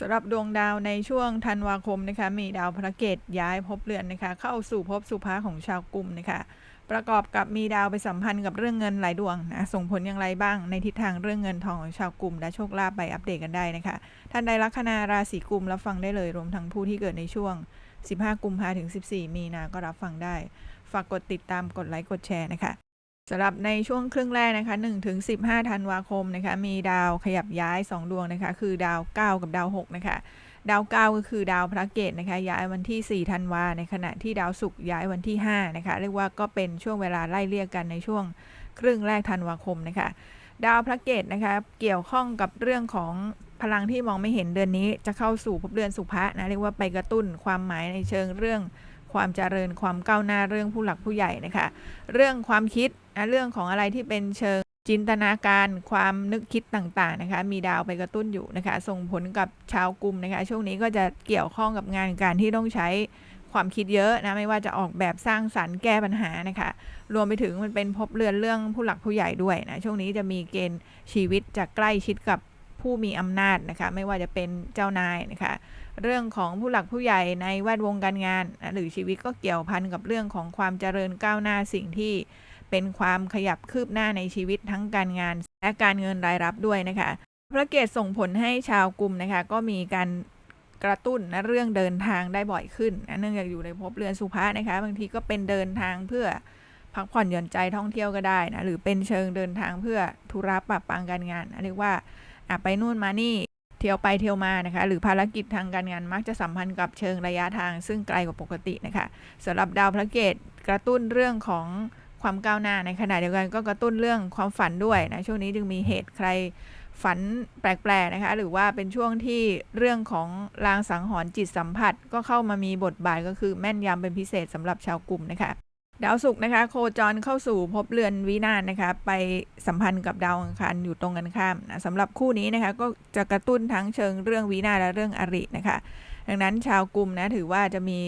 สำหรับดวงดาวในช่วงธันวาคมนะคะมีดาวพระเกตย้ายภพเรือนนะคะ เข้าสู่ภพสุภาของชาวกลุ่มนะคะ ประกอบกับมีดาวไปสัมพันธ์กับเรื่องเงินหลายดวงนะส่งผลอย่างไรบ้างในทิศทางเรื่องเงินทองของชาวกลุ่มและโชคลาภไปอัปเดตกันได้นะคะ ท่านใดลัคนาราศีกลุ่มรับฟังได้เลยรวมทั้งผู้ที่เกิดในช่วง 15 กุมภาถึง 14 มีนาก็รับฟังได้ ฝากกดติดตามกดไลค์กดแชร์นะคะ สำหรับในช่วงครึ่งแรกนะคะ1ถึง15 ธันวาคมนะคะมีดาวขยับย้าย 2 ดวงนะคะคือดาว 9 กับดาว 6 นะคะ ดาว 9 ก็คือดาวพระเกตนะคะย้ายวันที่ 4 ธันวาในขณะที่ดาวศุกร์ย้ายวันที่ 5 นะคะ เรียกว่าก็เป็นช่วงเวลาไล่เรียกกันในช่วงครึ่งแรกธันวาคมนะคะ ดาวพระเกตนะคะเกี่ยวข้องกับเรื่องของพลังที่มองไม่เห็นเดือนนี้จะเข้าสู่ภพเดือนสุภะนะเรียกว่าไปกระตุ้นความหมายในเชิงเรื่อง ความเจริญความก้าวหน้าเรื่องผู้หลักผู้ใหญ่นะคะเรื่องความคิดนะเรื่องของอะไรที่เป็นเชิงจินตนาการความนึกคิดต่างๆนะคะมีดาวไปกระตุ้นอยู่นะคะส่งผลกับชาวกลุ่มนะคะช่วงนี้ก็จะเกี่ยวข้องกับงานการที่ต้องใช้ความคิดเยอะนะไม่ว่าจะออกแบบสร้างสรรค์แก้ปัญหานะคะรวมไปถึงมันเป็นพบเรือนเรื่องผู้หลักผู้ใหญ่ด้วยนะช่วงนี้จะมีเกณฑ์ชีวิตจะใกล้ชิดกับ ผู้มีอำนาจนะคะ ไม่ว่าจะเป็นเจ้านายนะคะ เรื่องของผู้หลักผู้ใหญ่ในแวดวงการงานนะหรือชีวิตก็เกี่ยวพันกับเรื่องของความเจริญก้าวหน้าสิ่งที่เป็นความขยับคืบหน้าในชีวิตทั้งการงาน และการเงินรายรับด้วยนะคะพระเกตส่งผลให้ชาวกลุ่มนะคะ ก็มีการกระตุ้นนะเรื่องเดินทางได้บ่อยขึ้นนะเนื่องจากอยู่ในภพเรือนสุภาษนะคะ บางทีก็เป็นเดินทางเพื่อพักผ่อนหย่อนใจท่องเที่ยวก็ได้นะหรือเป็นเชิงเดินทางเพื่อธุระปรับปรังการงานนะเรียกว่า อะไปนู่นมานี่เที่ยวไปเที่ยวมานะคะ หรือภารกิจทางการงานมักจะสัมพันธ์กับเชิงระยะทาง ซึ่งไกลกว่าปกตินะคะสำหรับดาวพระเกตกระตุ้นเรื่องของความก้าวหน้าในขณะเดียวกันก็กระตุ้นเรื่องความฝันด้วยนะช่วงนี้จึงมีเหตุใครฝันแปลกๆนะคะ หรือว่าเป็นช่วงที่เรื่องของลางสังหรณ์จิตสัมผัส ก็เข้ามามีบทบาทก็คือแม่นยำเป็นพิเศษสำหรับชาวกลุ่มนะคะ ดาวศุกร์นะคะ โคจรเข้าสู่ภพเรือนวินาศนะคะ ไปสัมพันธ์กับดาวอังคารอยู่ตรงกันข้ามนะสำหรับคู่นี้นะคะ ก็จะกระตุ้นทั้งเชิงเรื่องวินาศและเรื่องอรินะคะ ดังนั้นชาวกลุ่มนะถือว่าจะมี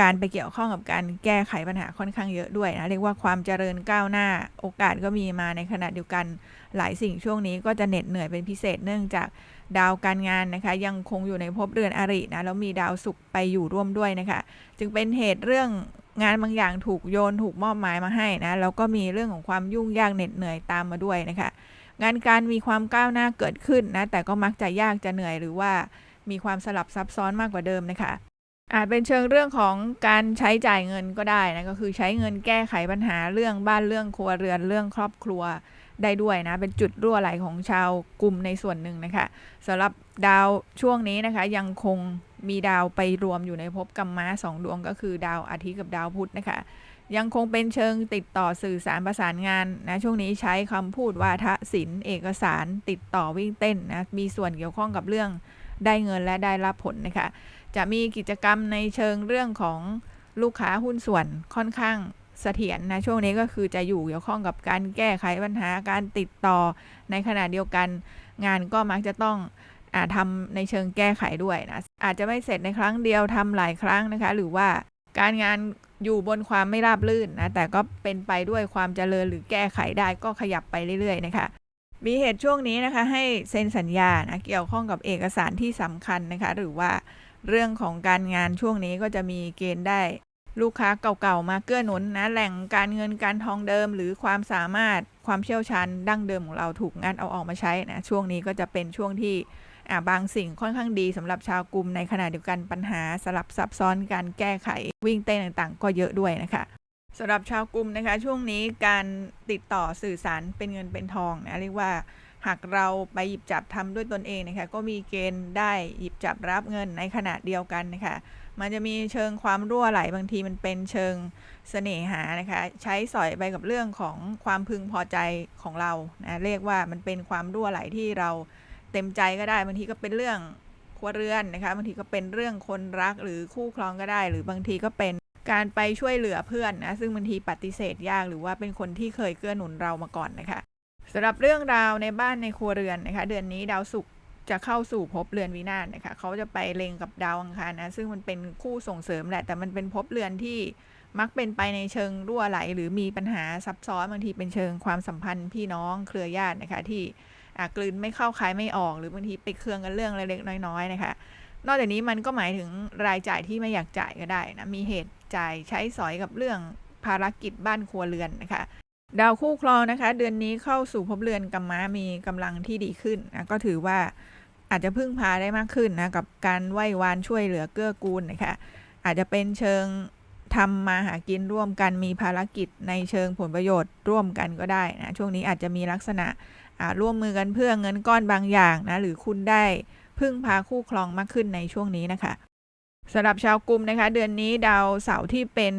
การไปเกี่ยวข้องกับการแก้ไขปัญหาค่อนข้างเยอะด้วยนะ เรียกว่าความเจริญก้าวหน้าโอกาสก็มีมาในขณะเดียวกันหลายสิ่งช่วงนี้ก็จะเหน็ดเหนื่อยเป็นพิเศษเนื่องจากดาวการงานนะคะ ยังคงอยู่ในภพเรือนอรินะแล้วมีดาวศุกร์ไปอยู่ร่วมด้วยนะคะ จึงเป็นเหตุเรื่องงานบางอย่างถูกโยนถูกมอบหมายมาให้นะแล้วก็มีเรื่องของความยุ่งยากเหน็ดเหนื่อยตามมาด้วยนะคะ งานการมีความก้าวหน้าเกิดขึ้นนะแต่ก็มักจะยากจะเหนื่อยหรือว่ามีความสลับซับซ้อนมากกว่าเดิมนะคะ อาจเป็นเชิงเรื่องของการใช้จ่ายเงินก็ได้นะก็คือใช้เงินแก้ไขปัญหาเรื่องบ้านเรื่องครัวเรือนเรื่องครอบครัวได้ด้วยนะ เป็นจุดรั่วไหลของชาวกลุ่มในส่วนหนึ่งนะคะสำหรับดาวช่วงนี้นะคะ ยังคงมีดาวไปรวมอยู่ในภพกัมมะสองดวงก็คือดาวอาทิตย์กับดาวพุธนะคะ ยังคงเป็นเชิงติดต่อสื่อสารประสานงานนะช่วงนี้ใช้คำพูดวาทศิลป์เอกสารติดต่อวิ่งเต้นนะมีส่วนเกี่ยวข้องกับเรื่องได้เงินและได้รับผลนะคะ จะมีกิจกรรมในเชิงเรื่องของลูกค้าหุ้นส่วนค่อนข้างเสถียรนะช่วงนี้ก็คือจะอยู่เกี่ยวข้องกับการแก้ไขปัญหาการติดต่อในขณะเดียวกัน งานก็มักจะต้องอาทำในเชิงแก้ไขด้วยนะอาจจะไม่เสร็จในครั้งเดียวทำหลายครั้งนะคะ หรือว่าการงานอยู่บนความไม่ราบรื่นนะแต่ก็เป็นไปด้วยความเจริญหรือแก้ไขได้ก็ขยับไปเรื่อยๆนะคะมีเหตุช่วงนี้นะคะให้เซ็นสัญญานะเกี่ยวข้องกับเอกสารที่สำคัญนะคะหรือว่า เรื่องของการงานช่วงนี้ก็จะมีเกณฑ์ได้ ลูกค้าเก่าๆมาเกื้อหนุนนะแหล่งการเงินการทองเดิม หรือความสามารถความเชี่ยวชาญดั้งเดิมของเราถูกงัดเอาออกมาใช้นะช่วงนี้ก็จะเป็นช่วงที่บางสิ่งค่อนข้างดีสำหรับชาวกลุ่มในขณะเดียวกันปัญหาสลับซับซ้อนการแก้ไขวิ่งเต้นต่างๆ ก็เยอะด้วยนะคะสำหรับชาวกลุ่มนะคะ ช่วงนี้การติดต่อสื่อสารเป็นเงินเป็นทองนะเรียกว่า หากเราไปหยิบจับทำด้วยตนเองนะคะก็มีเกณฑ์ได้หยิบจับรับเงินในขณะเดียวกันนะคะมันจะมีเชิงความรั่วไหลบางทีมันเป็นเชิงเสน่หานะคะใช้สอยไปกับเรื่องของความพึงพอใจของเรานะเรียกว่ามันเป็นความรั่วไหลที่เราเต็มใจก็ได้บางทีก็เป็นเรื่องครัวเรือนนะคะบางทีก็เป็นเรื่องคนรักหรือคู่ครองก็ได้ หรือบางทีก็เป็นการไปช่วยเหลือเพื่อนนะซึ่งบางทีปฏิเสธยากหรือว่าเป็นคนที่เคยเกื้อหนุนเรามาก่อนนะคะ สำหรับเรื่องราวในบ้านในครัวเรือนนะคะเดือนนี้ดาวศุกร์จะเข้าสู่ภพเรือนวินาศนะคะเขาจะไปเล็งกับดาวอังคารนะซึ่งมันเป็นคู่ส่งเสริมแหละแต่มันเป็นภพเรือนที่มักเป็นไปในเชิงรั่วไหล หรือมีปัญหาซับซ้อนบางทีเป็นเชิงความสัมพันธ์พี่น้องเครือญาตินะคะที่อะกลืนไม่เข้าคายไม่ออก หรือบางทีไปเครืองกันเรื่องเล็กๆน้อยๆนะคะนอกจากนี้มันก็หมายถึงรายจ่ายที่ไม่อยากจ่ายก็ได้นะมีเหตุจ่ายใช้สอยกับเรื่องภารกิจบ้านครัวเรือนนะคะ ดาวคู่ครองนะคะ เดือนนี้เข้าสู่ภพเรือนกัมมะมีกำลังที่ดีขึ้นนะก็ถือว่าอาจจะพึ่งพาได้มากขึ้นนะกับการไหว้วานช่วยเหลือเกื้อกูลนะคะอาจจะเป็นเชิงทำมาหากินร่วมกันมีภารกิจในเชิงผลประโยชน์ร่วมกันก็ได้นะช่วงนี้อาจจะมีลักษณะร่วมมือกันเพื่อเงินก้อนบางอย่างนะหรือคุณได้พึ่งพาคู่ครองมากขึ้นในช่วงนี้นะคะสำหรับชาวกลุ่มนะคะ เดือนนี้ดาวเสาร์ที่เป็น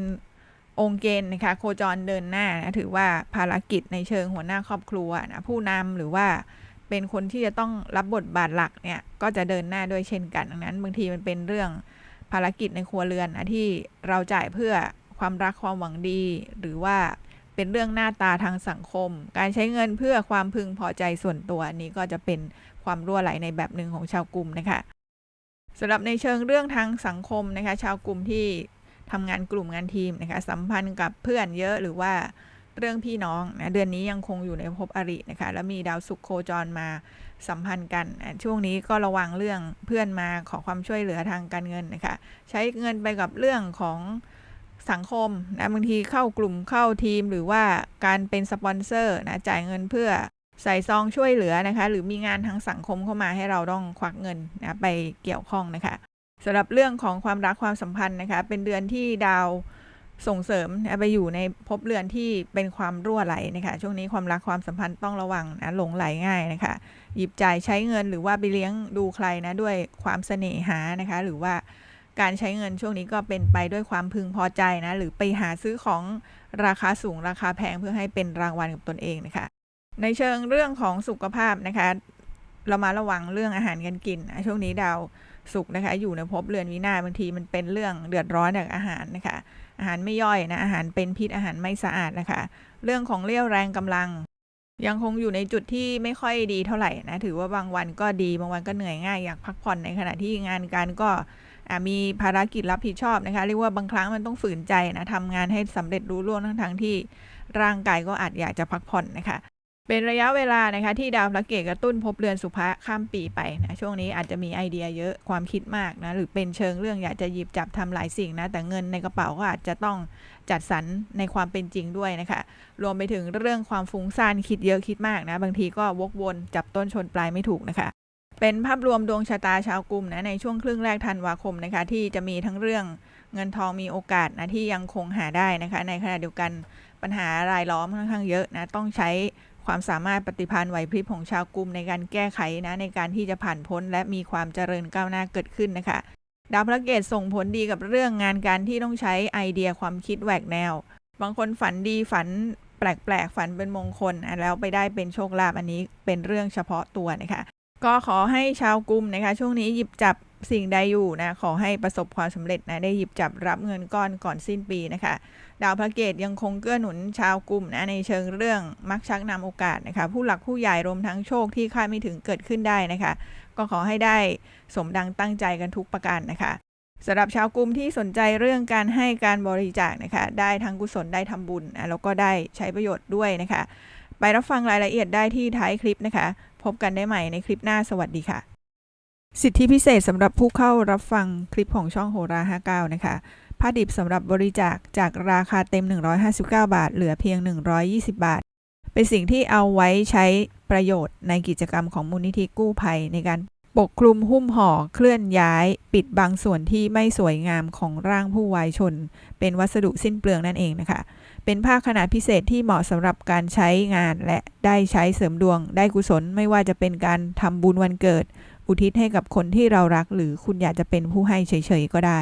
องค์เกณฑ์นะคะโคจรเดินหน้านะถือว่าภารกิจในเชิงหัวหน้าครอบครัวนะผู้นำหรือว่าเป็นคนที่จะต้องรับบทบาทหลักเนี่ยก็จะเดินหน้าด้วยเช่นกันดังนั้นบางทีมันเป็นเรื่องภารกิจในครัวเรือนนะที่เราจ่ายเพื่อความรักความหวังดี หรือว่าเป็นเรื่องหน้าตาทางสังคม การใช้เงินเพื่อความพึงพอใจส่วนตัวนนี้ก็จะเป็นความรั่วไหลในแบบหนึ่งของชาวกลุ่มนะคะสำหรับในเชิงเรื่องทางสังคมนะคะ ชาวกลุ่มที่ ทำงานกลุ่มงานทีมนะคะสัมพันธ์กับเพื่อนเยอะหรือว่าเรื่องพี่น้องนะเดือนนี้ยังคงอยู่ในภพอรินะคะแล้วมีดาวศุกร์โคจรมาสัมพันธ์กัน ช่วงนี้ก็ระวังเรื่องเพื่อนมาขอความช่วยเหลือทางการเงินนะคะใช้เงินไปกับเรื่องของสังคมนะบางทีเข้ากลุ่มเข้าทีมหรือว่าการเป็นสปอนเซอร์นะจ่ายเงินเพื่อใส่ซองช่วยเหลือนะคะ หรือมีงานทางสังคมเข้ามาให้เราต้องควักเงินนะไปเกี่ยวข้องนะคะ สำหรับเรื่องของความรักความสัมพันธ์นะคะ เป็นเดือนที่ดาวส่งเสริมไปอยู่ในภพเรือนที่เป็นความรั่วไหลนะคะช่วงนี้ความรักความสัมพันธ์ต้องระวังนะหลงไหลง่ายนะคะ หยิบจ่ายใช้เงินหรือว่าไปเลี้ยงดูใครนะด้วยความเสน่หานะคะ หรือว่าการใช้เงินช่วงนี้ก็เป็นไปด้วยความพึงพอใจนะหรือไปหาซื้อของราคาสูงราคาแพงเพื่อให้เป็นรางวัลกับตนเองนะคะ ในเชิงเรื่องของสุขภาพนะคะ เรามาระวังเรื่องอาหารการกินนะช่วงนี้ดาว สุกนะคะ อยู่ในภพเรือนวินาศบางทีมันเป็นเรื่องเดือดร้อนจากอาหารนะคะ อาหารไม่ย่อยนะอาหารเป็นพิษอาหารไม่สะอาดนะคะ เรื่องของเรี่ยวแรงกำลัง ยังคงอยู่ในจุดที่ไม่ค่อยดีเท่าไหร่นะถือว่าบางวันก็ดีบางวันก็เหนื่อยง่ายอยากพักผ่อนในขณะที่งานการก็มีภารกิจรับผิดชอบนะคะเรียกว่าบางครั้งมันต้องฝืนใจนะทำงานให้สำเร็จรู้ล่วงทั้งทั้งที่ร่างกายก็อาจอยากจะพักผ่อนนะคะ เป็นระยะเวลานะคะที่ดาวพระเกตกระตุ้นภพเรือนสุภะข้ามปีไปนะช่วงนี้อาจจะมีไอเดียเยอะความคิดมากนะหรือเป็นเชิงเรื่องอยากจะหยิบจับทำหลายสิ่งนะแต่เงินในกระเป๋าก็อาจจะต้องจัดสรรในความเป็นจริงด้วยนะคะรวมไปถึงเรื่องความฟุ้งซ่านคิดเยอะคิดมากนะบางทีก็วกวนจับต้นชนปลายไม่ถูกนะคะเป็นภาพรวมดวงชะตาชาวกลุ่มนะในช่วงครึ่งแรกธันวาคมนะคะที่จะมีทั้งเรื่องเงินทองมีโอกาสนะที่ยังคงหาได้นะคะในขณะเดียวกันปัญหารายล้อมค่อนข้างเยอะนะต้องใช้ ความสามารถปฏิพันธ์ไหวพริบของชาวกลุ่มในการแก้ไขนะในการที่จะผ่านพ้นและมีความเจริญก้าวหน้าเกิดขึ้นนะคะ ดาวพระเกตส่งผลดีกับเรื่องงานการที่ต้องใช้ไอเดียความคิดแหวกแนว บางคนฝันดีฝันแปลกๆฝันเป็นมงคลอะแล้วไปได้เป็นโชคลาภอันนี้เป็นเรื่องเฉพาะตัวนะคะ ก็ขอให้ชาวกลุ่มนะคะ ช่วงนี้หยิบจับสิ่งใดอยู่นะขอให้ประสบความสำเร็จนะได้หยิบจับรับเงินก้อนก่อนสิ้นปีนะคะ ดาวพระเกตยังคงเกื้อหนุนชาวกลุ่มนะในเชิงเรื่องมักชักนำโอกาสนะคะผู้หลักผู้ใหญ่รวมทั้งโชคที่คาดไม่ถึงเกิดขึ้นได้นะคะ ก็ขอให้ได้สมดังตั้งใจกันทุกประการนะคะสำหรับชาวกลุ่มที่สนใจเรื่องการให้การบริจาคนะคะได้ทั้งกุศลได้ทำบุญนะแล้วก็ได้ใช้ประโยชน์ด้วยนะคะ ไปรับฟังรายละเอียดได้ที่ท้ายคลิปนะคะ พบกันได้ใหม่ในคลิปหน้าสวัสดีค่ะ สิทธิพิเศษสำหรับผู้เข้ารับฟังคลิปของช่องโหรา59นะคะ ผ้าดิบสำหรับบริจาคจากราคาเต็ม 159 บาท เหลือเพียง 120 บาท เป็นสิ่งที่เอาไว้ใช้ประโยชน์ในกิจกรรมของมูลนิธิกู้ภัยในการปกคลุมหุ้มห่อเคลื่อนย้าย ปิดบางส่วนที่ไม่สวยงามของร่างผู้วายชน เป็นวัสดุสิ้นเปลืองนั่นเองนะคะ เป็นผ้าขนาดพิเศษที่เหมาะสำหรับการใช้งานและได้ใช้เสริมดวง ได้กุศลไม่ว่าจะเป็นการทำบุญวันเกิด อุทิศให้กับคนที่เรารักหรือคุณอยากจะเป็นผู้ให้เฉยๆก็ได้